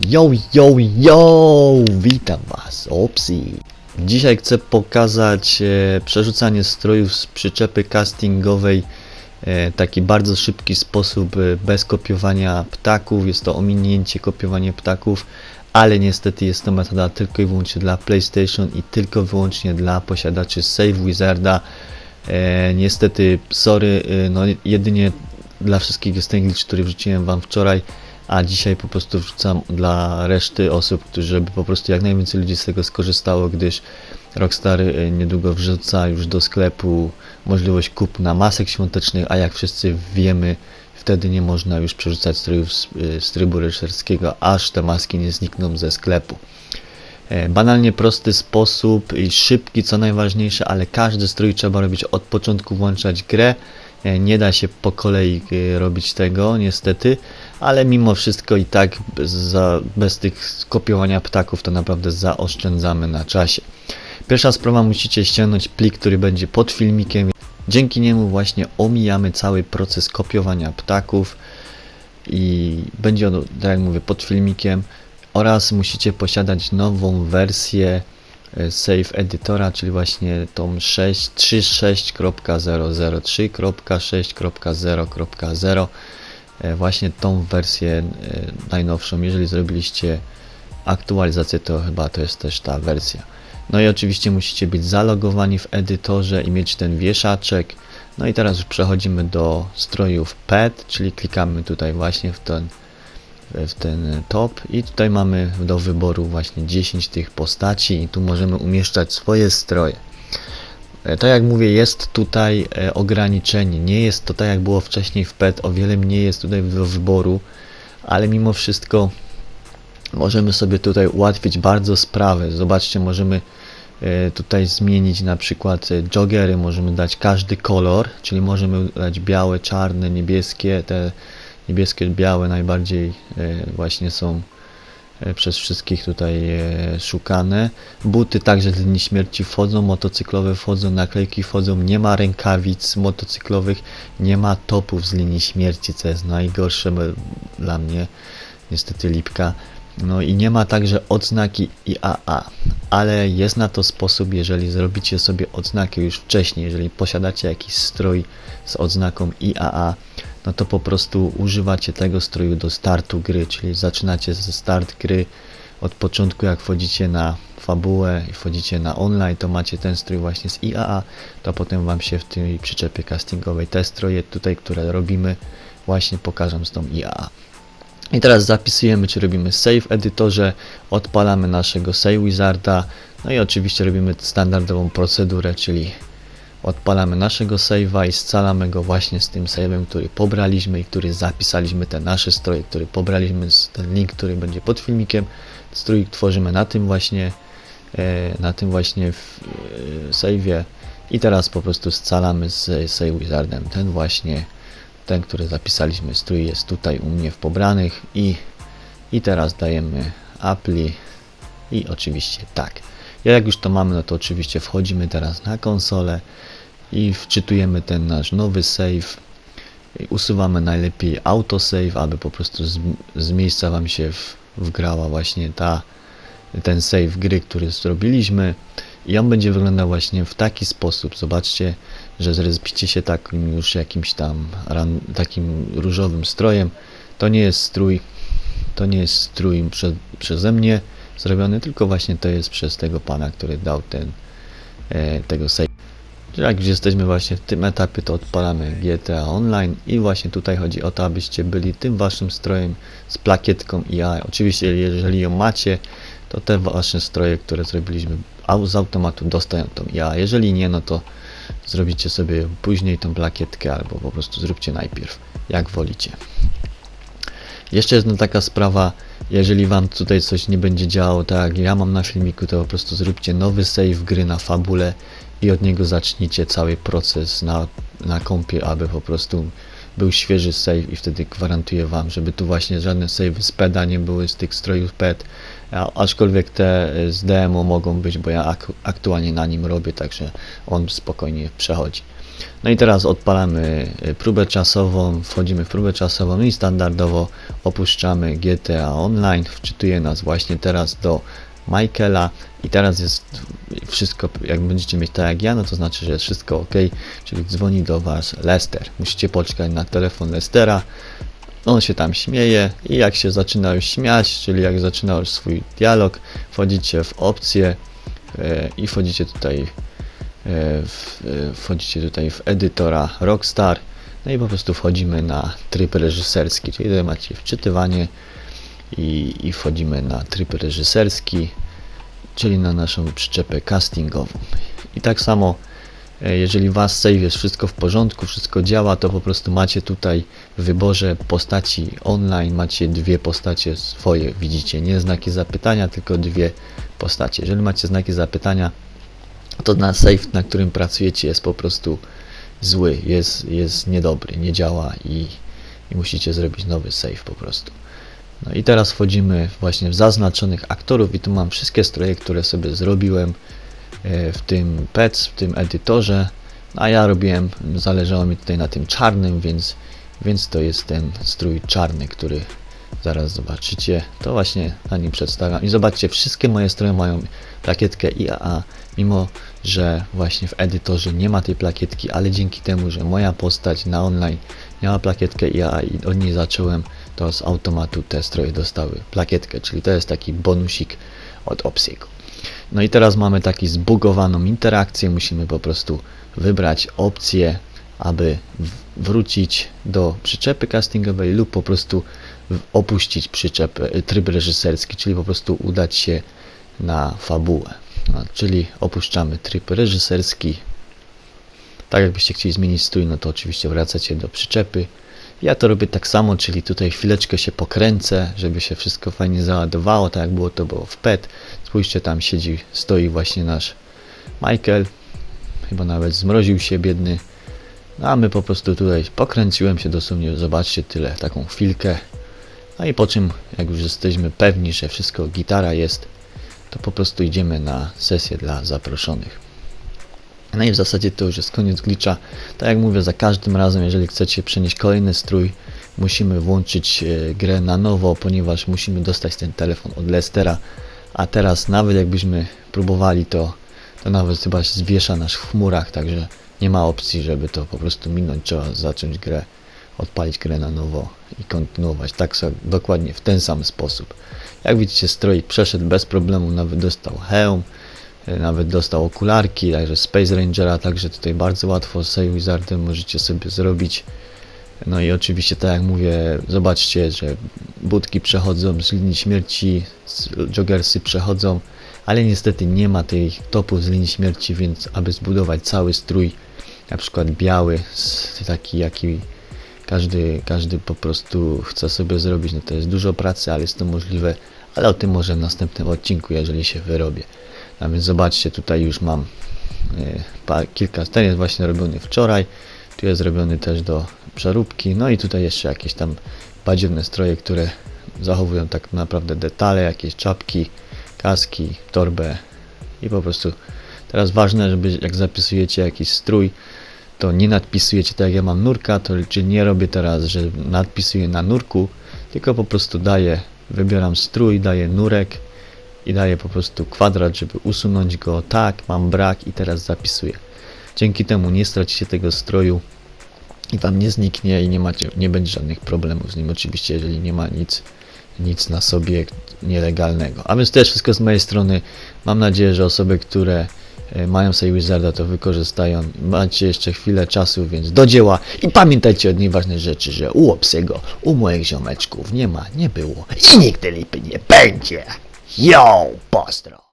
Yo, yo, yo! Witam Was, Opsi! Dzisiaj chcę pokazać e, przerzucanie strojów z przyczepy castingowej e, taki bardzo szybki sposób, e, bez kopiowania ptaków. Jest to ominięcie kopiowania ptaków, ale niestety jest to metoda tylko i wyłącznie dla PlayStation i tylko wyłącznie dla posiadaczy Save Wizarda. E, niestety, sorry, e, no jedynie dla wszystkich jest ten glitch, który wrzuciłem Wam wczoraj, a dzisiaj po prostu wrzucam dla reszty osób, żeby po prostu jak najwięcej ludzi z tego skorzystało, gdyż Rockstar e, niedługo wrzuca już do sklepu możliwość kupna masek świątecznych, a jak wszyscy wiemy, wtedy nie można już przerzucać strojów z, e, z trybu reżyserskiego, aż te maski nie znikną ze sklepu. E, Banalnie prosty sposób i szybki, co najważniejsze, ale każdy strój trzeba robić od początku, włączać grę. E, Nie da się po kolei e, robić tego, niestety, ale mimo wszystko i tak bez, za, bez tych kopiowania ptaków to naprawdę zaoszczędzamy na czasie. Pierwsza sprawa, musicie ściągnąć plik, który będzie pod filmikiem. Dzięki niemu właśnie omijamy cały proces kopiowania ptaków i będzie on, tak jak mówię, pod filmikiem oraz musicie posiadać nową wersję Save Editora, czyli właśnie tą 6 36.003.6.0.0 E, właśnie tą wersję e, najnowszą, jeżeli zrobiliście aktualizację, to chyba to jest też ta wersja. No i oczywiście musicie być zalogowani w edytorze i mieć ten wieszaczek. No i teraz już przechodzimy do strojów PET, czyli klikamy tutaj właśnie w ten, w ten top i tutaj mamy do wyboru właśnie 10 tych postaci i tu możemy umieszczać swoje stroje. E, Tak jak mówię, jest tutaj e, ograniczenie. Nie jest to tak jak było wcześniej w PET, o wiele mniej jest tutaj do wyboru, ale mimo wszystko możemy sobie tutaj ułatwić bardzo sprawę. Zobaczcie, możemy e, tutaj zmienić na przykład joggery, możemy dać każdy kolor, czyli możemy dać białe, czarne, niebieskie. Te niebieskie, białe najbardziej e, właśnie są e, przez wszystkich tutaj e, szukane. Buty także z linii śmierci wchodzą, motocyklowe wchodzą, naklejki wchodzą, nie ma rękawic motocyklowych, nie ma topów z linii śmierci, co jest najgorsze dla mnie, niestety lipka. No i nie ma także odznaki IAA, ale jest na to sposób, jeżeli zrobicie sobie odznakę już wcześniej, jeżeli posiadacie jakiś strój z odznaką IAA, no to po prostu używacie tego stroju do startu gry, czyli zaczynacie ze start gry od początku jak wchodzicie na fabułę i wchodzicie na online, to macie ten strój właśnie z IAA, to potem wam się w tej przyczepie castingowej te stroje tutaj, które robimy, właśnie pokażą z tą IAA. I teraz zapisujemy, czy robimy save edytorze, odpalamy naszego save wizarda, no i oczywiście robimy standardową procedurę, czyli odpalamy naszego save'a i scalamy go właśnie z tym save'em, który pobraliśmy i który zapisaliśmy te nasze stroje, który pobraliśmy z ten link, który będzie pod filmikiem. Strój tworzymy na tym właśnie e, na tym właśnie e, save'ie. I teraz po prostu scalamy z save wizardem. Ten właśnie ten, który zapisaliśmy strój jest tutaj u mnie w pobranych. I, i teraz dajemy apply. I oczywiście tak. Ja jak już to mamy, no to oczywiście wchodzimy teraz na konsolę i wczytujemy ten nasz nowy save. Usuwamy najlepiej autosave, aby po prostu z, z miejsca Wam się w, wgrała właśnie ta, ten save gry, który zrobiliśmy. I on będzie wyglądał właśnie w taki sposób. Zobaczcie, że zrespicie się takim już jakimś tam ran, takim różowym strojem. To nie jest strój, to nie jest strój prze, przeze mnie zrobiony, tylko właśnie to jest przez tego pana, który dał ten e, tego save. Jak już jesteśmy właśnie w tym etapie, to odpalamy GTA Online i właśnie tutaj chodzi o to, abyście byli tym waszym strojem z plakietką IA. Oczywiście, jeżeli ją macie, to te wasze stroje, które zrobiliśmy z automatu dostają tą IA. Jeżeli nie, no to zrobicie sobie później tą plakietkę albo po prostu zróbcie najpierw, jak wolicie. Jeszcze jedna taka sprawa, jeżeli wam tutaj coś nie będzie działało tak jak ja mam na filmiku, to po prostu zróbcie nowy save gry na fabule i od niego zacznijcie cały proces na, na kompie, aby po prostu był świeży save i wtedy gwarantuję wam, żeby tu właśnie żadne save z PEDA nie były z tych strojów PED, aczkolwiek te e, z demo mogą być, bo ja ak aktualnie na nim robię, także on spokojnie przechodzi. No i teraz odpalamy y, próbę czasową, wchodzimy w próbę czasową i standardowo opuszczamy GTA Online. Wczytuje nas właśnie teraz do Michaela i teraz jest wszystko, jak będziecie mieć tak jak ja, no to znaczy, że jest wszystko ok, czyli dzwoni do Was Lester. Musicie poczekać na telefon Lestera, on się tam śmieje i jak się zaczyna już śmiać, czyli jak zaczyna już swój dialog, wchodzicie w opcję e, i wchodzicie tutaj e, w, e, wchodzicie tutaj w edytora Rockstar no i po prostu wchodzimy na tryb reżyserski, czyli tutaj macie wczytywanie i, i wchodzimy na tryb reżyserski, czyli na naszą przyczepę castingową. I tak samo e, jeżeli was save jest wszystko w porządku, wszystko działa, to po prostu macie tutaj w wyborze postaci online, macie dwie postacie swoje, widzicie, nie znaki zapytania, tylko dwie postacie. Jeżeli macie znaki zapytania, to na save, na którym pracujecie jest po prostu zły, jest, jest niedobry, nie działa i, i musicie zrobić nowy save po prostu. No i teraz wchodzimy właśnie w zaznaczonych aktorów i tu mam wszystkie stroje, które sobie zrobiłem e, w tym PEC, w tym edytorze. No A ja robiłem, zależało mi tutaj na tym czarnym, więc, więc to jest ten strój czarny, który zaraz zobaczycie. To właśnie na nim przedstawiam. I zobaczcie, wszystkie moje stroje mają plakietkę IAA, mimo że właśnie w edytorze nie ma tej plakietki, ale dzięki temu, że moja postać na online miała plakietkę IAA i od niej zacząłem, to z automatu te stroje dostały plakietkę, czyli to jest taki bonusik od Opsiego. No i teraz mamy taki zbugowaną interakcję, musimy po prostu wybrać opcję, aby wrócić do przyczepy castingowej lub po prostu opuścić przyczepę, y, tryb reżyserski, czyli po prostu udać się na fabułę. No, czyli opuszczamy tryb reżyserski. Tak jakbyście chcieli zmienić strój, no to oczywiście wracacie do przyczepy. Ja to robię tak samo, czyli tutaj chwileczkę się pokręcę, żeby się wszystko fajnie załadowało, tak jak było to było w PET. Spójrzcie, tam siedzi, stoi właśnie nasz Michael. Chyba nawet zmroził się biedny. No a my po prostu tutaj pokręciłem się dosłownie, zobaczcie tyle, taką chwilkę. No i po czym, jak już jesteśmy pewni, że wszystko gitara jest, to po prostu idziemy na sesję dla zaproszonych. No i w zasadzie to już jest koniec glitcha. Tak jak mówię, za każdym razem, jeżeli chcecie przenieść kolejny strój, musimy włączyć e, grę na nowo, ponieważ musimy dostać ten telefon od Lestera. A teraz nawet jakbyśmy próbowali to, to nawet chyba się zwiesza nas w chmurach, także nie ma opcji, żeby to po prostu minąć. Trzeba zacząć grę, odpalić grę na nowo i kontynuować. Tak sobie, dokładnie w ten sam sposób. Jak widzicie, stroik przeszedł bez problemu, nawet dostał hełm, nawet dostał okularki, także Space Rangera, także tutaj bardzo łatwo z Wizardem możecie sobie zrobić. No i oczywiście, tak jak mówię, zobaczcie, że budki przechodzą z linii śmierci, joggersy przechodzą, ale niestety nie ma tej topu z linii śmierci, więc aby zbudować cały strój, na przykład biały, taki jaki każdy, każdy po prostu chce sobie zrobić, no to jest dużo pracy, ale jest to możliwe, ale o tym może w następnym odcinku, jeżeli się wyrobię. A więc zobaczcie, tutaj już mam e, pa, kilka, ten jest właśnie robiony wczoraj, tu jest zrobiony też do przeróbki, no i tutaj jeszcze jakieś tam badziewne stroje, które zachowują tak naprawdę detale, jakieś czapki, kaski, torbę i po prostu teraz ważne, żeby jak zapisujecie jakiś strój, to nie nadpisujecie tak jak ja mam nurka, to czyli nie robię teraz, że nadpisuję na nurku, tylko po prostu daję, wybieram strój, daję nurek i daję po prostu kwadrat, żeby usunąć go, tak, mam brak i teraz zapisuję. Dzięki temu nie stracicie tego stroju i wam nie zniknie i nie macie, nie będzie żadnych problemów z nim, oczywiście jeżeli nie ma nic, nic na sobie nielegalnego. A więc to jest wszystko z mojej strony. Mam nadzieję, że osoby, które e, mają sobie Wizarda to wykorzystają. Macie jeszcze chwilę czasu, więc do dzieła i pamiętajcie o jednej ważnej rzeczy, że u Opsego, u moich ziomeczków nie ma, nie było i nigdy lipy nie będzie. Yo, postro!